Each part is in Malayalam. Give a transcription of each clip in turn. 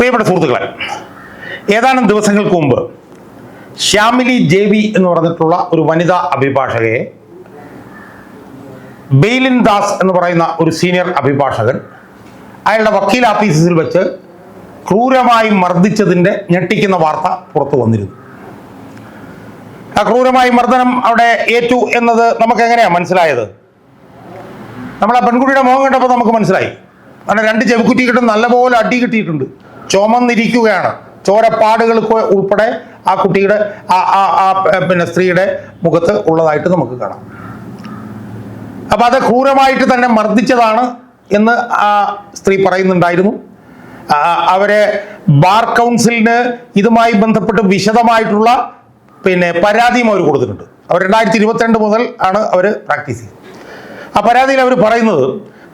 പ്രിയപ്പെട്ട സുഹൃത്തുക്കളെ ഏതാനും ദിവസങ്ങൾക്ക് മുമ്പ് ശ്യാമിലി ജേവി എന്ന് പറഞ്ഞിട്ടുള്ള ഒരു വനിതാ അഭിഭാഷകയെ ബെയ്ലിൻ ദാസ് എന്ന് പറയുന്ന ഒരു സീനിയർ അഭിഭാഷകൻ അയാളുടെ വക്കീൽ ഓഫീസിൽ വെച്ച് ക്രൂരമായി മർദ്ദിച്ചതിന്റെ ഞെട്ടിക്കുന്ന വാർത്ത പുറത്തു വന്നിരുന്നു. ആ ക്രൂരമായി മർദ്ദനം അവിടെ ഏറ്റു എന്നത് നമുക്ക് എങ്ങനെയാ മനസ്സിലായത്? നമ്മൾ ആ പെൺകുട്ടിയുടെ മുഖം കണ്ടപ്പോൾ നമുക്ക് മനസ്സിലായി. കാരണം രണ്ട് ചെവിക്കുറ്റി കിട്ടും നല്ലപോലെ അടി കിട്ടിയിട്ടുണ്ട്. ചുമന്നിരിക്കുകയാണ്. ചോരപ്പാടുകൾ ഉൾപ്പെടെ ആ കുട്ടിയുടെ ആ ആ പിന്നെ സ്ത്രീയുടെ മുഖത്ത് ഉള്ളതായിട്ട് നമുക്ക് കാണാം. അപ്പൊ അത് ക്രൂരമായിട്ട് തന്നെ മർദ്ദിച്ചതാണ് എന്ന് ആ സ്ത്രീ പറയുന്നുണ്ടായിരുന്നു. അവരെ ബാർ കൗൺസിലിന് ഇതുമായി ബന്ധപ്പെട്ട് വിശദമായിട്ടുള്ള പിന്നെ പരാതിയും അവർ കൊടുത്തിട്ടുണ്ട്. അവർ രണ്ടായിരത്തി ഇരുപത്തിരണ്ട് മുതൽ ആണ് അവർ പ്രാക്ടീസ് ചെയ്യുന്നത്. ആ പരാതിയിൽ അവർ പറയുന്നത്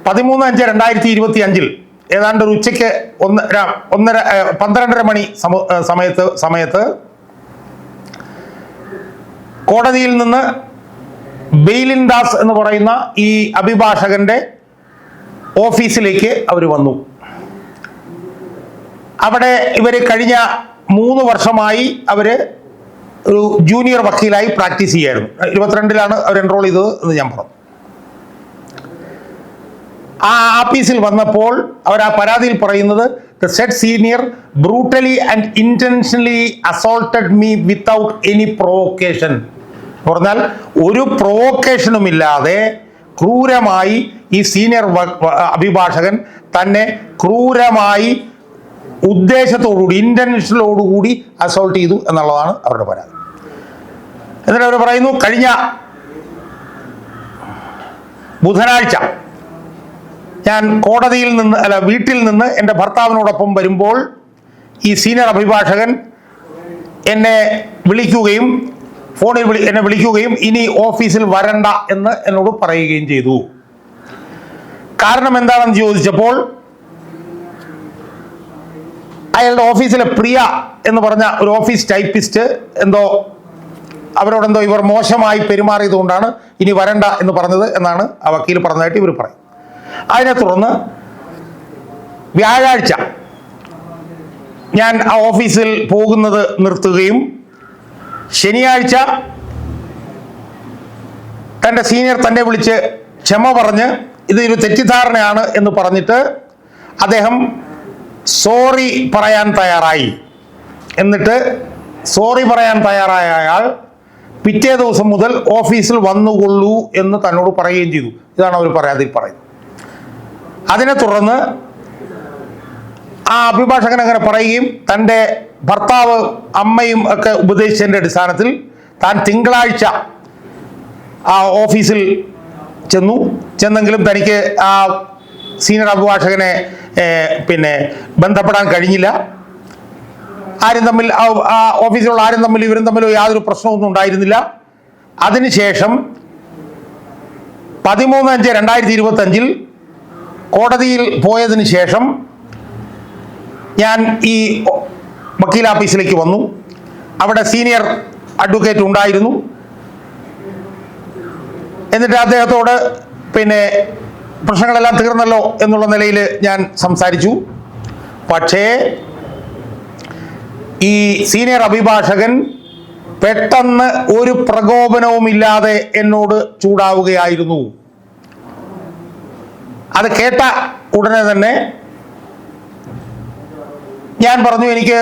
പതിമൂന്ന് അഞ്ച് രണ്ടായിരത്തി ഇരുപത്തി അഞ്ചിൽ ഏതാണ്ട് ഒരു ഉച്ചയ്ക്ക് ഒന്ന് ഒന്നര പന്ത്രണ്ടര മണി സമയത്ത് സമയത്ത് കോടതിയിൽ നിന്ന് ബെയിലിൻ ദാസ് എന്ന് പറയുന്ന ഈ അഭിഭാഷകന്റെ ഓഫീസിലേക്ക് അവർ വന്നു. അവിടെ ഇവർ കഴിഞ്ഞ മൂന്ന് വർഷമായി അവർ ഒരു ജൂനിയർ വക്കീലായി പ്രാക്ടീസ് ചെയ്യായിരുന്നു. ഇരുപത്തിരണ്ടിലാണ് അവർ എൻറോൾ ചെയ്തത് എന്ന് ഞാൻ പറഞ്ഞു. ആ ആഫീസിൽ വന്നപ്പോൾ അവർ ആ പരാതിയിൽ പറയുന്നത് the said senior brutally and intentionally assaulted me without any provocation പറഞ്ഞാൽ ഒരു പ്രൊവോക്കേഷനും ഇല്ലാതെ ക്രൂരമായി ഈ സീനിയർ അഭിഭാഷകൻ തന്നെ ക്രൂരമായി ഉദ്ദേശത്തോടുകൂടി ഇന്റൻഷനോടുകൂടി അസോൾട്ട് ചെയ്തു എന്നുള്ളതാണ് അവരുടെ പരാതി. എന്നിട്ട് അവർ പറയുന്നു കഴിഞ്ഞ ബുധനാഴ്ച ഞാൻ കോടതിയിൽ നിന്ന് അല്ല വീട്ടിൽ നിന്ന് എന്റെ ഭർത്താവിനോടൊപ്പം വരുമ്പോൾ ഈ സീനിയർ അഭിഭാഷകൻ എന്നെ വിളിക്കുകയും ഫോണിൽ വിളി എന്നെ വിളിക്കുകയും ഇനി ഓഫീസിൽ വരണ്ട എന്ന് എന്നോട് പറയുകയും ചെയ്തു. കാരണം എന്താണെന്ന് ചോദിച്ചപ്പോൾ അയാളുടെ ഓഫീസിലെ പ്രിയ എന്ന് പറഞ്ഞ ഒരു ഓഫീസ് ടൈപ്പിസ്റ്റ് എന്തോ അവരോടെന്തോ ഇവർ മോശമായി പെരുമാറിയതുകൊണ്ടാണ് ഇനി വരണ്ട എന്ന് പറഞ്ഞത് എന്നാണ് ആ വക്കീൽ പറഞ്ഞതായിട്ട് ഇവർ പറയും. അതിനെ തുടർന്ന് വ്യാഴാഴ്ച ഞാൻ ആ ഓഫീസിൽ പോകുന്നത് നിർത്തുകയും ശനിയാഴ്ച തന്റെ സീനിയർ തന്നെ വിളിച്ച് ക്ഷമ പറഞ്ഞ് ഇതൊരു തെറ്റിദ്ധാരണയാണ് എന്ന് പറഞ്ഞിട്ട് അദ്ദേഹം സോറി പറയാൻ തയ്യാറായി. എന്നിട്ട് സോറി പറയാൻ തയ്യാറായ അയാൾ പിറ്റേ ദിവസം മുതൽ ഓഫീസിൽ വന്നുകൊള്ളൂ എന്ന് തന്നോട് പറയുകയും ചെയ്തു. ഇതാണ് അവർ പരാതിയിൽ പറയുന്നത്. അതിനെ തുടർന്ന് ആ അഭിഭാഷകൻ അങ്ങനെ പറയുകയും തന്റെ ഭർത്താവ് അമ്മയും ഒക്കെ ഉപദേശിച്ചതിന്റെ അടിസ്ഥാനത്തിൽ താൻ തിങ്കളാഴ്ച ആ ഓഫീസിൽ ചെന്നു. ചെന്നെങ്കിലും തനിക്ക് ആ സീനിയർ അഭിഭാഷകനെ പിന്നെ ബന്ധപ്പെടാൻ കഴിഞ്ഞില്ല. ആരും തമ്മിൽ ആ- ഓഫീസിലുള്ള ആരും തമ്മിൽ ഇവരും തമ്മിൽ യാതൊരു പ്രശ്നമൊന്നും ഉണ്ടായിരുന്നില്ല. അതിനുശേഷം പതിമൂന്ന് അഞ്ച് രണ്ടായിരത്തി ഇരുപത്തി അഞ്ചിൽ കോടതിയിൽ പോയതിന് ശേഷം ഞാൻ ഈ വക്കീൽ ഓഫീസിലേക്ക് വന്നു. അവിടെ സീനിയർ അഡ്വക്കേറ്റ് ഉണ്ടായിരുന്നു. എന്നിട്ട് അദ്ദേഹത്തോട് പിന്നെ പ്രശ്നങ്ങളെല്ലാം തീർന്നല്ലോ എന്നുള്ള നിലയിൽ ഞാൻ സംസാരിച്ചു. പക്ഷേ ഈ സീനിയർ അഭിഭാഷകൻ പെട്ടെന്ന് ഒരു പ്രകോപനവുമില്ലാതെ എന്നോട് ചൂടാവുകയായിരുന്നു. അത് കേട്ട ഉടനെ തന്നെ ഞാൻ പറഞ്ഞു എനിക്ക്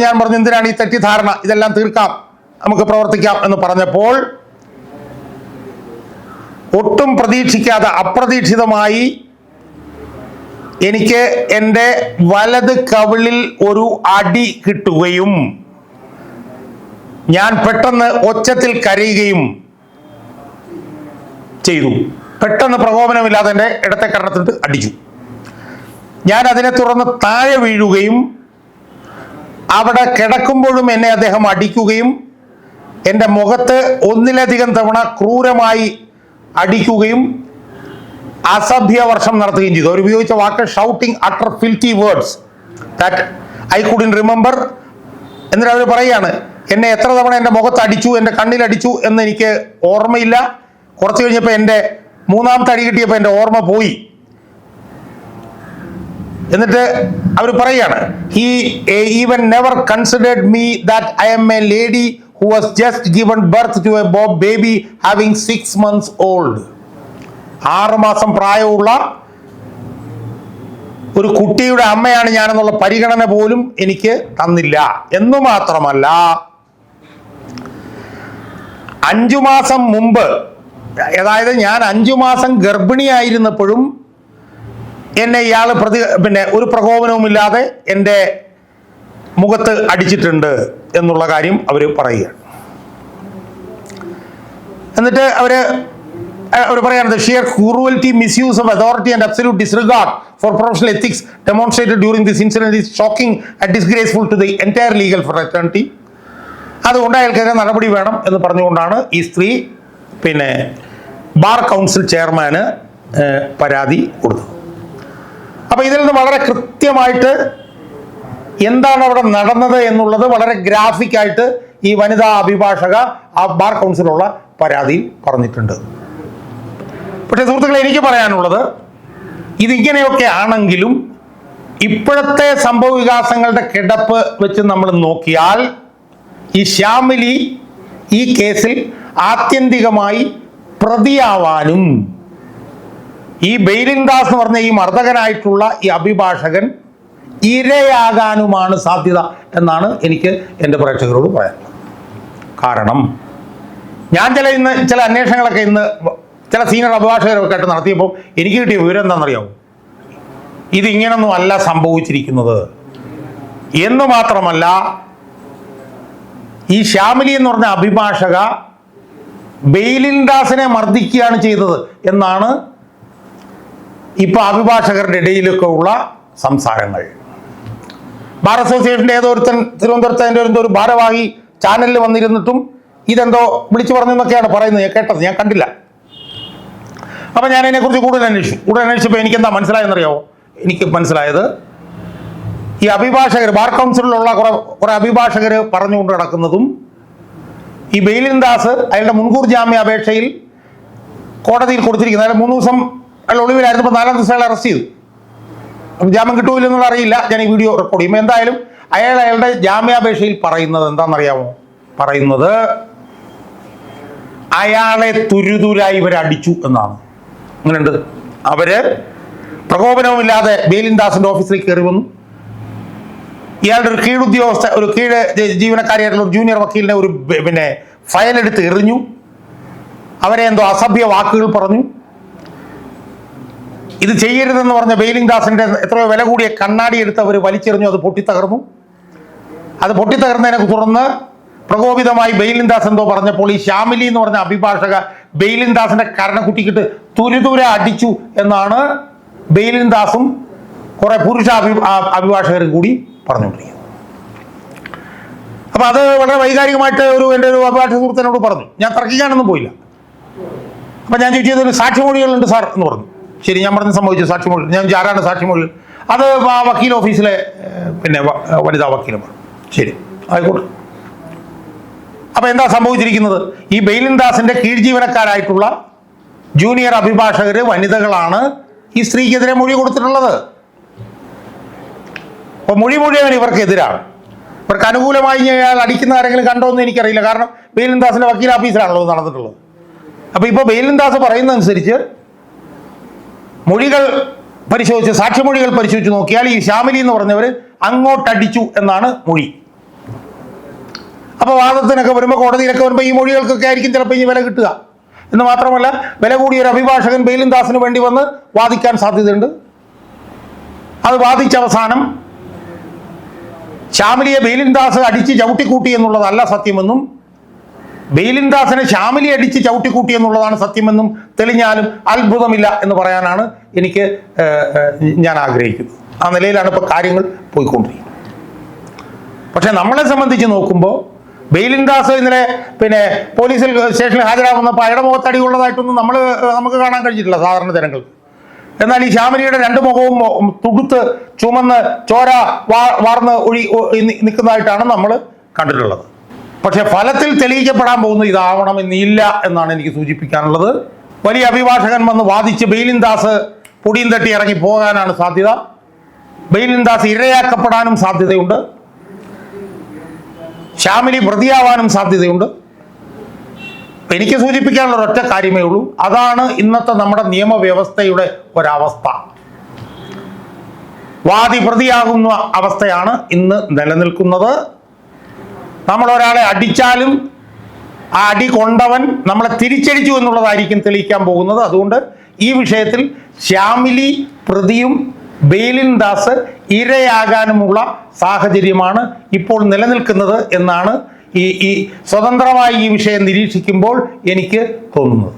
ഞാൻ പറഞ്ഞു എന്തിനാണ് ഈ തെറ്റിദ്ധാരണ? ഇതെല്ലാം തീർക്കാം നമുക്ക് പ്രവർത്തിക്കാം എന്ന് പറഞ്ഞപ്പോൾ ഒട്ടും പ്രതീക്ഷിക്കാതെ അപ്രതീക്ഷിതമായി എനിക്ക് എന്റെ വലത് കവിളിൽ ഒരു അടി കിട്ടുകയും ഞാൻ പെട്ടെന്ന് ഒച്ചത്തിൽ കരയുകയും ചെയ്തു. പെട്ടെന്ന് പ്രകോപനമില്ലാതെ എന്റെ ഇടത്തെ കരണത്തിട്ട് അടിച്ചു. ഞാൻ അതിനെ തുടർന്ന് താഴെ വീഴുകയും അവിടെ കിടക്കുമ്പോഴും എന്നെ അദ്ദേഹം അടിക്കുകയും എന്റെ മുഖത്ത് ഒന്നിലധികം തവണ ക്രൂരമായി അടിക്കുകയും അസഭ്യ വർഷം നടത്തുകയും ചെയ്തു. അവർ ഉപയോഗിച്ച വാക്ക് shouting utter filthy words that I couldn't remember എന്നിട്ട് അവർ പറയുകയാണ് എന്നെ എത്ര തവണ എന്റെ മുഖത്ത് അടിച്ചു എന്റെ കണ്ണിൽ അടിച്ചു എന്ന് എനിക്ക് ഓർമ്മയില്ല. കുറച്ച് കഴിഞ്ഞപ്പോൾ എന്റെ മൂന്നാമത്തെ തടി കിട്ടിയപ്പോൾ എന്റെ ഓർമ്മ പോയി. എന്നിട്ട് അവർ പറയാണ് he even never considered me that I am a lady who was just given birth to a bob baby having six months old ആറ് മാസം പ്രായമുള്ള ഒരു കുട്ടിയുടെ അമ്മയാണ് ഞാനെന്നുള്ള പരിഗണന പോലും എനിക്ക് തന്നില്ല. എന്ന് മാത്രമല്ല അഞ്ചു മാസം മുമ്പ് അതായത് ഞാൻ അഞ്ചു മാസം ഗർഭിണിയായിരുന്നപ്പോഴും എന്നെ ഇയാൾ പ്രതി പിന്നെ ഒരു പ്രകോപനവുമില്ലാതെ എന്റെ മുഖത്ത് അടിച്ചിട്ടുണ്ട് എന്നുള്ള കാര്യം അവർ പറയുകയാണ് എന്നിട്ട് അവർ അവർ പറയുന്നത് sheer cruelty misuse of authority and absolute disregard for professional ethics demonstrated during this incident is shocking and disgraceful to the entire legal fraternity അതുകൊണ്ട് അയാൾക്കെതിരെ നടപടി വേണം എന്ന് പറഞ്ഞുകൊണ്ടാണ് ഈ സ്ത്രീ പിന്നെ ബാർ കൗൺസിൽ ചെയർമാന് പരാതി കൊടുത്തു. അപ്പോൾ ഇതിൽ നിന്ന് വളരെ കൃത്യമായിട്ട് എന്താണ് അവിടെ നടന്നത് എന്നുള്ളത് വളരെ ഗ്രാഫിക്കായിട്ട് ഈ വനിതാ അഭിഭാഷക ആ ബാർ കൗൺസിലുള്ള പരാതിയിൽ പറഞ്ഞിട്ടുണ്ട്. പക്ഷേ സുഹൃത്തുക്കളെ എനിക്ക് പറയാനുള്ളത് ഇതിങ്ങനെയൊക്കെ ആണെങ്കിലും ഇപ്പോഴത്തെ സംഭവ വികാസങ്ങളുടെ കിടപ്പ് വെച്ച് നമ്മൾ നോക്കിയാൽ ഈ ശ്യാമിലി ഈ കേസിൽ ആത്യന്തികമായി പ്രതിയാവാനും ഈ ബെയിലിൻ ദാസ് എന്ന് പറഞ്ഞ ഈ മർദ്ദകനായിട്ടുള്ള ഈ അഭിഭാഷകൻ ഇരയാകാനുമാണ് സാധ്യത എന്നാണ് എനിക്ക് എന്റെ പ്രേക്ഷകരോട് പറയാൻ കാരണം ഞാൻ ചില ഇന്ന് ചില അന്വേഷണങ്ങളൊക്കെ ഇന്ന് ചില സീനിയർ അഭിഭാഷകരൊക്കെ ആയിട്ട് നടത്തിയപ്പോൾ എനിക്ക് കിട്ടിയ വിവരം എന്താണെന്നറിയാമോ ഇതിങ്ങനൊന്നും അല്ല സംഭവിച്ചിരിക്കുന്നത്. എന്ന് മാത്രമല്ല ഈ ശ്യാമിലി എന്ന് പറഞ്ഞ അഭിഭാഷക ബെയിലിൻ ദാസിനെ മർദ്ദിക്കുകയാണ് ചെയ്തത് എന്നാണ് ഇപ്പൊ അഭിഭാഷകരുടെ ഇടയിലൊക്കെ ഉള്ള സംസാരങ്ങൾ. ബാർ അസോസിയേഷന്റെ ഏതോ ഒരുത്തൻ തിരുവനന്തപുരത്ത് അതിന്റെ എന്തോ ഒരു ഭാരവാഹി ചാനലിൽ വന്നിരുന്നിട്ടും ഇതെന്തോ വിളിച്ചു പറഞ്ഞെന്നൊക്കെയാണ് പറയുന്നത്. ഞാൻ കേട്ടത് ഞാൻ കണ്ടില്ല. അപ്പൊ ഞാൻ അതിനെക്കുറിച്ച് കൂടുതൽ അന്വേഷിച്ചു. കൂടുതൽ അന്വേഷിച്ചപ്പോൾ എനിക്ക് എന്താ മനസ്സിലായെന്നറിയാമോ എനിക്ക് മനസ്സിലായത് ഈ അഭിഭാഷകർ ബാർ കൗൺസിലിലുള്ള കുറെ കുറെ അഭിഭാഷകർ പറഞ്ഞുകൊണ്ട് നടക്കുന്നതും ഈ ബെയിലിൻ ദാസ് അയാളുടെ മുൻകൂർ ജാമ്യ അപേക്ഷയിൽ കോടതിയിൽ കൊടുത്തിരിക്കുന്നത് അയാൾ മൂന്ന് ദിവസം അയാൾ ഒളിവിലായിരുന്നു. നാലാം ദിവസം അയാൾ അറസ്റ്റ് ചെയ്തു. ജാമ്യം കിട്ടൂലെന്നുള്ള അറിയില്ല. ഞാൻ ഈ വീഡിയോ റെക്കോർഡ് ചെയ്യുമ്പോൾ എന്തായാലും അയാൾ അയാളുടെ ജാമ്യാപേക്ഷയിൽ പറയുന്നത് എന്താണെന്നറിയാമോ? പറയുന്നത് അയാളെ തുരുതുരായി ഇവർ അടിച്ചു എന്നാണ്. അങ്ങനെയുണ്ട്. അവർ പ്രകോപനവുമില്ലാതെ ബെയിലിൻ ദാസിന്റെ ഓഫീസിലേക്ക് കയറി വന്നു. ഇയാളുടെ ഒരു കീഴുദ്യോഗസ്ഥ ഒരു കീഴ് ജീവനക്കാരിയായിട്ടുള്ള ഒരു ജൂനിയർ വക്കീലിനെ ഒരു പിന്നെ ഫയൽ എടുത്ത് എറിഞ്ഞു. അവരെ എന്തോ അസഭ്യ വാക്കുകൾ പറഞ്ഞു. ഇത് ചെയ്യരുതെന്ന് പറഞ്ഞ ബെയിലിംഗ് ദാസിന്റെ എത്രയോ വില കൂടിയ കണ്ണാടി എടുത്ത് അവർ വലിച്ചെറിഞ്ഞു അത് പൊട്ടിത്തകർന്നു. അത് പൊട്ടിത്തകർന്നതിനെ തുടർന്ന് പ്രകോപിതമായി ബെയിലിൻ ദാസ് എന്തോ പറഞ്ഞപ്പോൾ ഈ ശ്യാമിലി എന്ന് പറഞ്ഞ അഭിഭാഷക ബെയിലിൻ ദാസിന്റെ കരണക്കുട്ടിക്കിട്ട് തുരുതുര അടിച്ചു എന്നാണ് ബെയിലിൻ ദാസും കുറെ പുരുഷ അഭി അഭിഭാഷകരും കൂടി പറഞ്ഞുകൊണ്ടിരിക്കുന്നത് അപ്പൊ അത് വളരെ വൈകാരികമായിട്ട് ഒരു എന്റെ ഒരു അഭിഭാഷക സുഹൃത്തിനോട് പറഞ്ഞു. ഞാൻ തർക്കിക്കാനൊന്നും പോയില്ല. അപ്പൊ ഞാൻ ചോദിച്ചത് സാക്ഷിമൊഴികളുണ്ട് സാർ എന്ന് പറഞ്ഞു. ശരി ഞാൻ പറഞ്ഞ് സംഭവിച്ചു സാക്ഷിമൊഴി ഞാൻ ആരാണ് സാക്ഷിമൊഴി അത് ആ വക്കീൽ ഓഫീസിലെ പിന്നെ വനിതാ വക്കീലമാണ്. ശരി ആയിക്കോട്ടെ. അപ്പൊ എന്താ സംഭവിച്ചിരിക്കുന്നത്? ഈ ബെയിലിൻ ദാസിന്റെ കീഴ് ജീവനക്കാരായിട്ടുള്ള ജൂനിയർ അഭിഭാഷകര് വനിതകളാണ് ഈ സ്ത്രീക്കെതിരെ മൊഴി കൊടുത്തിട്ടുള്ളത്. അപ്പൊ മൊഴി മുഴുവൻ ഇവർക്കെതിരാണ്. ഇവർക്ക് അനുകൂലമായി അയാൾ അടിക്കുന്ന ആരെങ്കിലും കണ്ടോ എന്ന് എനിക്കറിയില്ല. കാരണം ബേലിൻദാസിന്റെ വക്കീൽ ഓഫീസിലാണല്ലോ നടന്നിട്ടുള്ളത്. അപ്പൊ ഇപ്പൊ ബേലിൻദാസ് പറയുന്ന അനുസരിച്ച് മൊഴികൾ പരിശോധിച്ച് സാക്ഷിമൊഴികൾ പരിശോധിച്ച് നോക്കിയാൽ ഈ ശ്യാമിലി എന്ന് പറഞ്ഞവർ അങ്ങോട്ടടിച്ചു എന്നാണ് മൊഴി. അപ്പോൾ വാദത്തിനൊക്കെ വരുമ്പോൾ കോടതിയിലൊക്കെ വരുമ്പോൾ ഈ മൊഴികൾക്കൊക്കെ ആയിരിക്കും ചിലപ്പോൾ ഈ വില കിട്ടുക. എന്ന് മാത്രമല്ല വില കൂടിയ ഒരു അഭിഭാഷകൻ ബെയിലിൻദാസിന് വേണ്ടി വന്ന് വാദിക്കാൻ സാധ്യതയുണ്ട്. അത് വാദിച്ച അവസാനം ശ്യാമിലിയെ ബെയിലിൻദാസ് അടിച്ച് ചവിട്ടിക്കൂട്ടി എന്നുള്ളതല്ല സത്യമെന്നും ബെയിലിൻദാസിനെ ശ്യാമിലി അടിച്ച് ചവിട്ടിക്കൂട്ടി എന്നുള്ളതാണ് സത്യമെന്നും തെളിഞ്ഞാലും അത്ഭുതമില്ല എന്ന് പറയാനാണ് എനിക്ക് ഞാൻ ആഗ്രഹിക്കുന്നത്. ആ നിലയിലാണ് ഇപ്പോൾ കാര്യങ്ങൾ പോയിക്കൊണ്ടിരിക്കുന്നത്. പക്ഷെ നമ്മളെ സംബന്ധിച്ച് നോക്കുമ്പോൾ ബെയിലിൻ ദാസ് ഇന്നലെ പിന്നെ പോലീസിൽ സ്റ്റേഷനിൽ ഹാജരാകുന്നപ്പോൾ അയാളുടെ മുഖത്തടി ഉള്ളതായിട്ടൊന്നും നമ്മൾ നമുക്ക് കാണാൻ കഴിഞ്ഞിട്ടില്ല സാധാരണ ജനങ്ങൾക്ക്. എന്നാൽ ഈ ശ്യാമലിയുടെ രണ്ട് മുഖവും തുടുത്ത് ചുമന്ന് ചോര വാർന്ന് ഒഴി നിൽക്കുന്നതായിട്ടാണ് നമ്മൾ കണ്ടിട്ടുള്ളത്. പക്ഷെ ഫലത്തിൽ തെളിയിക്കപ്പെടാൻ പോകുന്ന ഇതാവണം എന്നില്ല എന്നാണ് എനിക്ക് സൂചിപ്പിക്കാനുള്ളത്. വലിയ അഭിഭാഷകൻ വന്ന് വാദിച്ച് ബെയിലിൻ ദാസ് പൊടിയും തട്ടി ഇറങ്ങി പോകാനാണ് സാധ്യത. ബെയിലിൻ ദാസ് ഇരയാക്കപ്പെടാനും സാധ്യതയുണ്ട്. ശ്യാമിലി പ്രതിയാവാനും സാധ്യതയുണ്ട്. എനിക്ക് സൂചിപ്പിക്കാനുള്ള ഒറ്റ കാര്യമേ ഉള്ളൂ. അതാണ് ഇന്നത്തെ നമ്മുടെ നിയമവ്യവസ്ഥയുടെ ഒരവസ്ഥ. വാദി പ്രതിയാകുന്ന അവസ്ഥയാണ് ഇന്ന് നിലനിൽക്കുന്നത്. നമ്മൾ ഒരാളെ അടിച്ചാലും ആ അടി കൊണ്ടവൻ നമ്മളെ തിരിച്ചടിച്ചു എന്നുള്ളതായിരിക്കും തെളിയിക്കാൻ പോകുന്നത്. അതുകൊണ്ട് ഈ വിഷയത്തിൽ ശ്യാമിലി പ്രതിയും ബെയിലിൻ ദാസ് ഇരയാകാനുമുള്ള സാഹചര്യമാണ് ഇപ്പോൾ നിലനിൽക്കുന്നത് എന്നാണ് ഈ ഈ സ്വതന്ത്രമായി ഈ വിഷയം നിരീക്ഷിക്കുമ്പോൾ എനിക്ക് തോന്നുന്നത്.